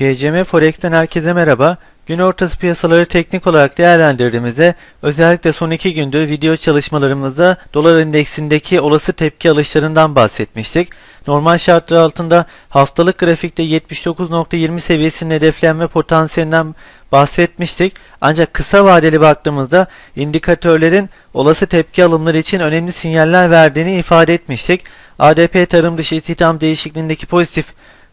GCM Forex'ten herkese merhaba. Gün ortası piyasaları teknik olarak değerlendirdiğimizde özellikle son iki gündür video çalışmalarımızda dolar endeksindeki olası tepki alışlarından bahsetmiştik. Normal şartlar altında haftalık grafikte 79.20 seviyesinin hedeflenme potansiyelinden bahsetmiştik. Ancak kısa vadeli baktığımızda indikatörlerin olası tepki alımları için önemli sinyaller verdiğini ifade etmiştik. ADP tarım dışı istihdam değişikliğindeki pozitif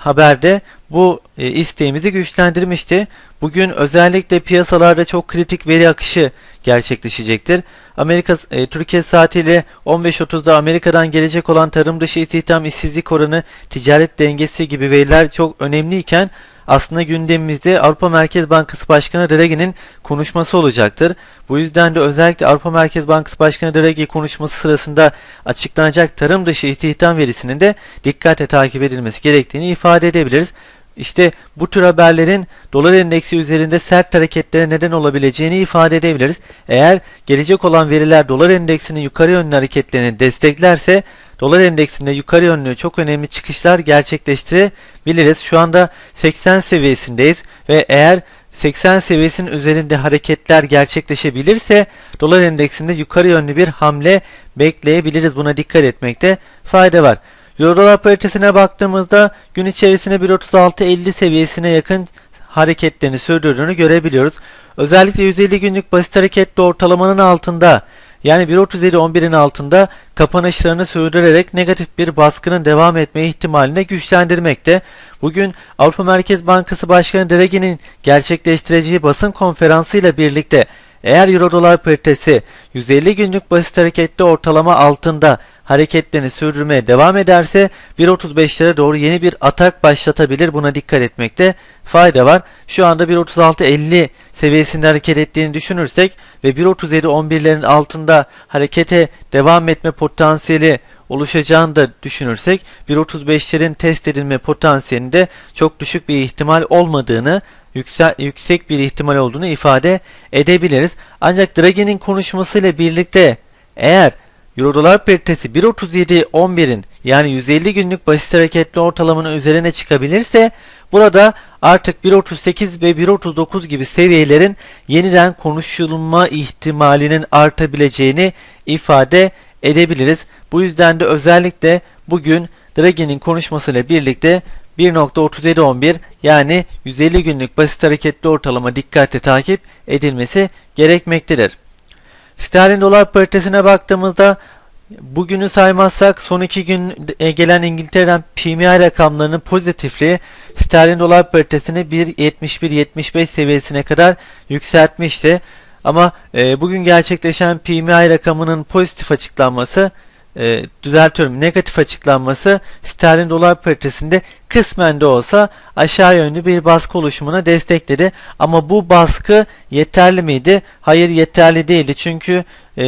haberde bu isteğimizi güçlendirmişti. Bugün özellikle piyasalarda çok kritik veri akışı gerçekleşecektir. Amerika e, Türkiye saatiyle 15.30'da Amerika'dan gelecek olan tarım dışı istihdam işsizlik oranı, ticaret dengesi gibi veriler çok önemliyken aslında gündemimizde Avrupa Merkez Bankası Başkanı Draghi'nin konuşması olacaktır. Bu yüzden de özellikle Avrupa Merkez Bankası Başkanı Draghi konuşması sırasında açıklanacak tarım dışı istihdam verisinin de dikkatle takip edilmesi gerektiğini ifade edebiliriz. İşte bu tür haberlerin dolar endeksi üzerinde sert hareketlere neden olabileceğini ifade edebiliriz. Eğer gelecek olan veriler dolar endeksinin yukarı yönlü hareketlerini desteklerse dolar endeksinde yukarı yönlü çok önemli çıkışlar gerçekleştirebiliriz. Şu anda 80 seviyesindeyiz ve eğer 80 seviyesinin üzerinde hareketler gerçekleşebilirse dolar endeksinde yukarı yönlü bir hamle bekleyebiliriz. Buna dikkat etmekte fayda var. Euro dolar paritesine baktığımızda gün içerisinde 1.36.50 seviyesine yakın hareketlerini sürdürdüğünü görebiliyoruz. Özellikle 150 günlük basit hareketli ortalamanın altında yani 1.37.11'in altında kapanışlarını sürdürerek negatif bir baskının devam etme ihtimalini güçlendirmekte. Bugün Avrupa Merkez Bankası Başkanı Draghi'nin gerçekleştireceği basın konferansıyla birlikte eğer Euro dolar paritesi 150 günlük basit hareketli ortalama altında hareketlerini sürdürmeye devam ederse 1.35'lere doğru yeni bir atak başlatabilir. Buna dikkat etmekte fayda var. Şu anda 1.36.50 seviyesinde hareket ettiğini düşünürsek ve 1.37.11'lerin altında harekete devam etme potansiyeli oluşacağını da düşünürsek 1.35'lerin test edilme potansiyelinde çok düşük bir ihtimal olmadığını yüksek, yüksek bir ihtimal olduğunu ifade edebiliriz. Ancak Draghi'nin konuşmasıyla birlikte eğer Euro dolar paritesi 1.37.11'in yani 150 günlük basit hareketli ortalamanın üzerine çıkabilirse burada artık 1.38 ve 1.39 gibi seviyelerin yeniden konuşulma ihtimalinin artabileceğini ifade edebiliriz. Bu yüzden de özellikle bugün Draghi'nin konuşmasıyla birlikte 1.3711 yani 150 günlük basit hareketli ortalama dikkatli takip edilmesi gerekmektedir. Sterlin dolar paritesine baktığımızda bugünü saymazsak son iki gün gelen İngiltere'den PMI rakamlarının pozitifliği sterlin dolar paritesini 1.71-75 seviyesine kadar yükseltmişti. Ama e, bugün gerçekleşen PMI rakamının pozitif açıklanması e, düzeltiyorum negatif açıklanması sterlin dolar paritesinde kısmen de olsa aşağı yönlü bir baskı oluşumuna destekledi. Ama bu baskı yeterli miydi? Hayır yeterli değildi. Çünkü e,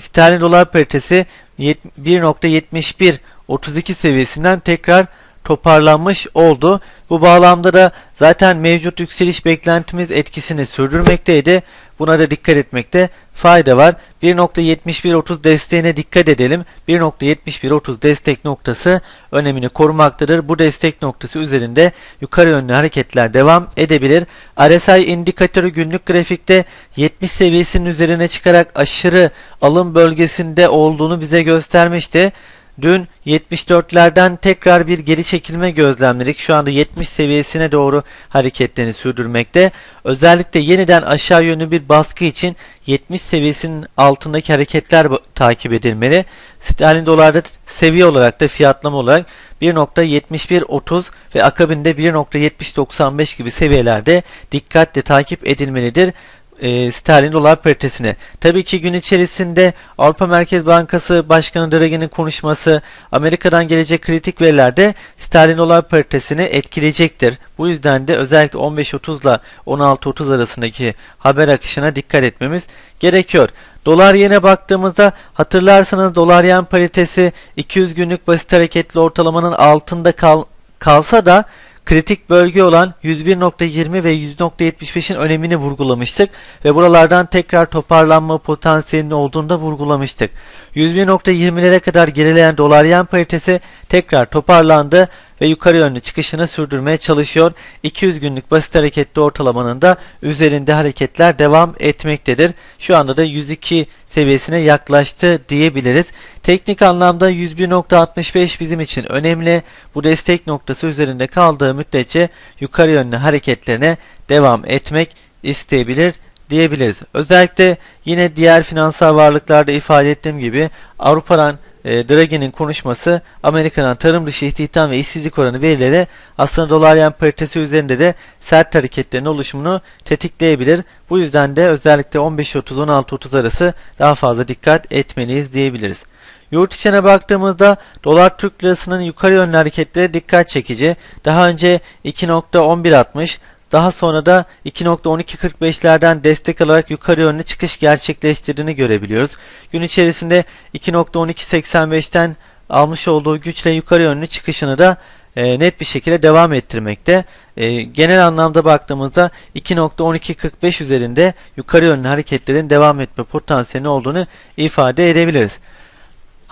sterlin dolar paritesi 1.71 32 seviyesinden tekrar toparlanmış oldu. Bu bağlamda da zaten mevcut yükseliş beklentimiz etkisini sürdürmekteydi. Buna da dikkat etmekte fayda var. 1.7130 desteğine dikkat edelim. 1.7130 destek noktası önemini korumaktadır. Bu destek noktası üzerinde yukarı yönlü hareketler devam edebilir. RSI indikatörü günlük grafikte 70 seviyesinin üzerine çıkarak aşırı alım bölgesinde olduğunu bize göstermişti. Dün 74'lerden tekrar bir geri çekilme gözlemledik. Şu anda 70 seviyesine doğru hareketlerini sürdürmekte. Özellikle yeniden aşağı yönlü bir baskı için 70 seviyesinin altındaki hareketler takip edilmeli. Sterlin dolarda seviye olarak da fiyatlama olarak 1.7130 ve akabinde 1.7095 gibi seviyelerde dikkatle takip edilmelidir e, sterlin dolar paritesine. Tabii ki gün içerisinde Avrupa Merkez Bankası Başkanı Draghi'nin konuşması Amerika'dan gelecek kritik verilerde sterlin dolar paritesini etkileyecektir. Bu yüzden de özellikle 15.30 ile 16.30 arasındaki haber akışına dikkat etmemiz gerekiyor. Dolar yene baktığımızda hatırlarsanız dolar yen paritesi 200 günlük basit hareketli ortalamanın altında kal kalsa da kritik bölge olan 101.20 ve 100.75'in önemini vurgulamıştık ve buralardan tekrar toparlanma potansiyelinin olduğunu da vurgulamıştık. 101.20'lere kadar gerileyen dolar yen paritesi tekrar toparlandı ve yukarı yönlü çıkışını sürdürmeye çalışıyor. 200 günlük basit hareketli ortalamanın da üzerinde hareketler devam etmektedir. Şu anda da 102 seviyesine yaklaştı diyebiliriz. Teknik anlamda 101.65 bizim için önemli. Bu destek noktası üzerinde kaldığı müddetçe yukarı yönlü hareketlerine devam etmek isteyebilir diyebiliriz. Özellikle yine diğer finansal varlıklarda ifade ettiğim gibi Avrupa'dan e, Draghi'nin konuşması Amerika'nın tarım dışı istihdam ve işsizlik oranı verileri aslında dolar yen paritesi üzerinde de sert hareketlerin oluşumunu tetikleyebilir. Bu yüzden de özellikle 15.30-16.30 arası daha fazla dikkat etmeliyiz diyebiliriz. Yurt içine baktığımızda dolar Türk lirasının yukarı yönlü hareketleri dikkat çekici. Daha önce 2.1160 daha sonra da 2.1245'lerden destek alarak yukarı yönlü çıkış gerçekleştirdiğini görebiliyoruz. Gün içerisinde 2.1285'ten almış olduğu güçle yukarı yönlü çıkışını da e, net bir şekilde devam ettirmekte. E, genel anlamda baktığımızda 2.1245 üzerinde yukarı yönlü hareketlerin devam etme potansiyeli olduğunu ifade edebiliriz.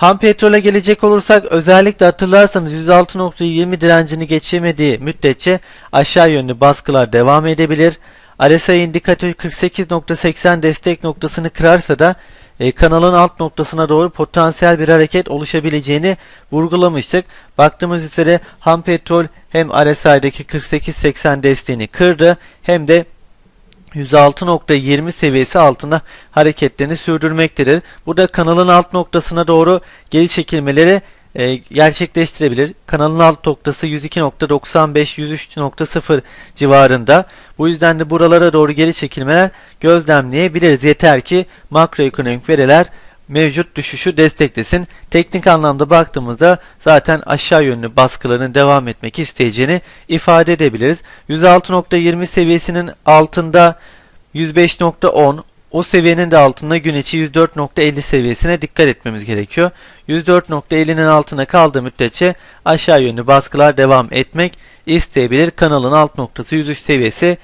Ham petrole gelecek olursak özellikle hatırlarsanız 106.20 direncini geçemediği müddetçe aşağı yönlü baskılar devam edebilir. RSI indikatör 48.80 destek noktasını kırarsa da e, kanalın alt noktasına doğru potansiyel bir hareket oluşabileceğini vurgulamıştık. Baktığımız üzere ham petrol hem RSI'deki 48.80 desteğini kırdı hem de 106.20 seviyesi altında hareketlerini sürdürmektedir. Burada kanalın alt noktasına doğru geri çekilmeleri e, gerçekleştirebilir. Kanalın alt noktası 102.95-103.0 civarında. Bu yüzden de buralara doğru geri çekilmeler gözlemleyebiliriz. Yeter ki makroekonomik veriler mevcut düşüşü desteklesin. Teknik anlamda baktığımızda zaten aşağı yönlü baskıların devam etmek isteyeceğini ifade edebiliriz. 106.20 seviyesinin altında 105.10 o seviyenin de altında gün içi 104.50 seviyesine dikkat etmemiz gerekiyor. 104.50'nin altına kaldığı müddetçe aşağı yönlü baskılar devam etmek isteyebilir. Kanalın alt noktası 103 seviyesi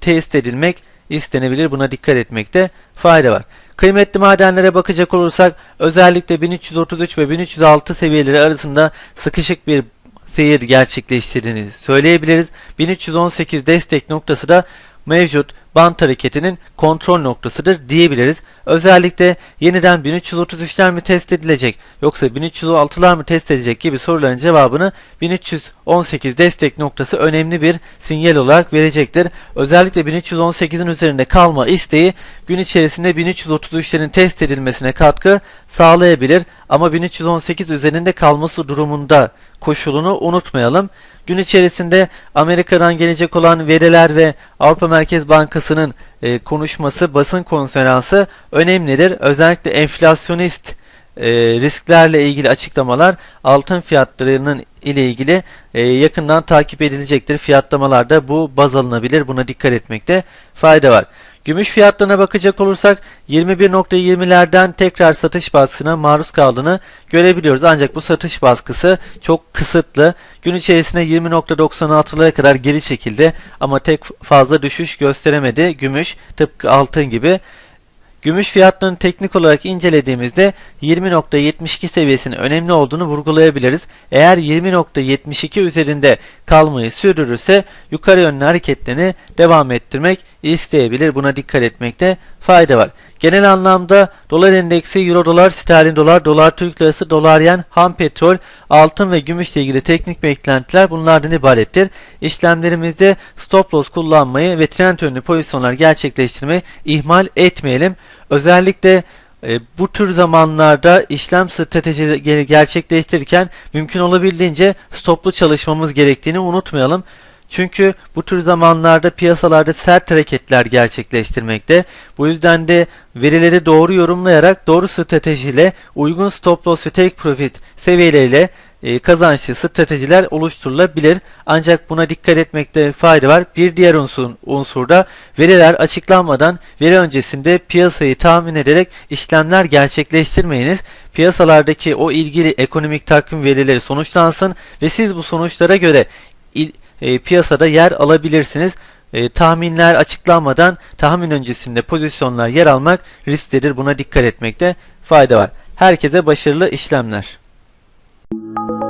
test edilmek istenebilir. Buna dikkat etmekte fayda var. Kıymetli madenlere bakacak olursak özellikle 1333 ve 1306 seviyeleri arasında sıkışık bir seyir gerçekleştirdiğini söyleyebiliriz. 1318 destek noktası da mevcut bant hareketinin kontrol noktasıdır diyebiliriz. Özellikle yeniden 1333'ler mi test edilecek yoksa 1306'lar mı test edecek gibi soruların cevabını 1318 destek noktası önemli bir sinyal olarak verecektir. Özellikle 1318'in üzerinde kalma isteği gün içerisinde 1333'lerin test edilmesine katkı sağlayabilir ama 1318 üzerinde kalması durumunda koşulunu unutmayalım. Gün içerisinde Amerika'dan gelecek olan veriler ve Avrupa Merkez Bankası'nın e, konuşması, basın konferansı önemlidir. Özellikle enflasyonist e, risklerle ilgili açıklamalar altın fiyatlarının ile ilgili e, yakından takip edilecektir. Fiyatlamalarda bu baz alınabilir. Buna dikkat etmekte fayda var. Gümüş fiyatlarına bakacak olursak 21.20'lerden tekrar satış baskısına maruz kaldığını görebiliyoruz. Ancak bu satış baskısı çok kısıtlı. Gün içerisinde 20.96'lara kadar geri çekildi ama tek fazla düşüş gösteremedi. Gümüş tıpkı altın gibi Gümüş fiyatlarını teknik olarak incelediğimizde 20.72 seviyesinin önemli olduğunu vurgulayabiliriz. Eğer 20.72 üzerinde kalmayı sürdürürse yukarı yönlü hareketlerini devam ettirmek isteyebilir. Buna dikkat etmekte fayda var. Genel anlamda dolar endeksi, euro dolar, sterlin dolar, dolar Türk lirası, dolar yen, ham petrol, altın ve gümüşle ilgili teknik beklentiler bunlardan ibarettir. İşlemlerimizde stop loss kullanmayı ve trend yönlü pozisyonlar gerçekleştirmeyi ihmal etmeyelim. Özellikle e, bu tür zamanlarda işlem stratejileri gerçekleştirirken mümkün olabildiğince stoplu çalışmamız gerektiğini unutmayalım. Çünkü bu tür zamanlarda piyasalarda sert hareketler gerçekleştirmekte. Bu yüzden de verileri doğru yorumlayarak doğru stratejiyle uygun stop loss ve take profit seviyeleriyle e, kazançlı stratejiler oluşturulabilir. Ancak buna dikkat etmekte fayda var. Bir diğer unsur, unsurda veriler açıklanmadan veri öncesinde piyasayı tahmin ederek işlemler gerçekleştirmeyiniz. Piyasalardaki o ilgili ekonomik takvim verileri sonuçlansın ve siz bu sonuçlara göre e, piyasada yer alabilirsiniz. E, tahminler açıklanmadan tahmin öncesinde pozisyonlar yer almak risklidir. Buna dikkat etmekte fayda var. Herkese başarılı işlemler. Müzik